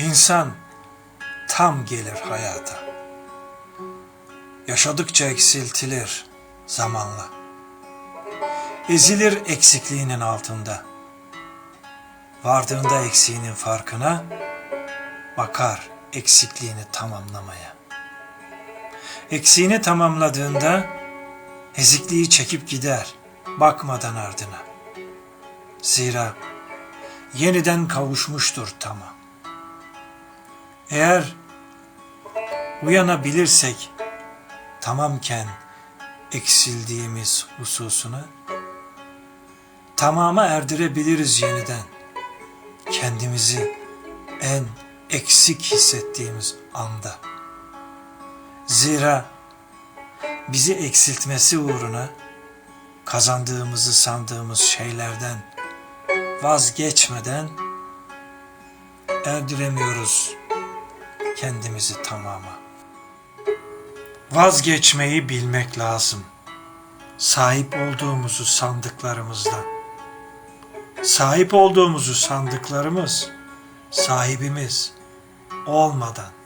İnsan tam gelir hayata. Yaşadıkça eksiltilir zamanla. Ezilir eksikliğinin altında. Vardığında eksiğinin farkına bakar eksikliğini tamamlamaya. Eksiğini tamamladığında ezikliği çekip gider bakmadan ardına. Zira yeniden kavuşmuştur tamam. Eğer uyanabilirsek tamamken eksildiğimiz hususunu tamama erdirebiliriz yeniden. Kendimizi en eksik hissettiğimiz anda. Zira bizi eksiltmesi uğruna kazandığımızı sandığımız şeylerden vazgeçmeden erdiremiyoruz kendimizi tamama. Vazgeçmeyi bilmek lazım. Sahip olduğumuzu sandıklarımızdan. Sahip olduğumuzu sandıklarımız sahibimiz olmadan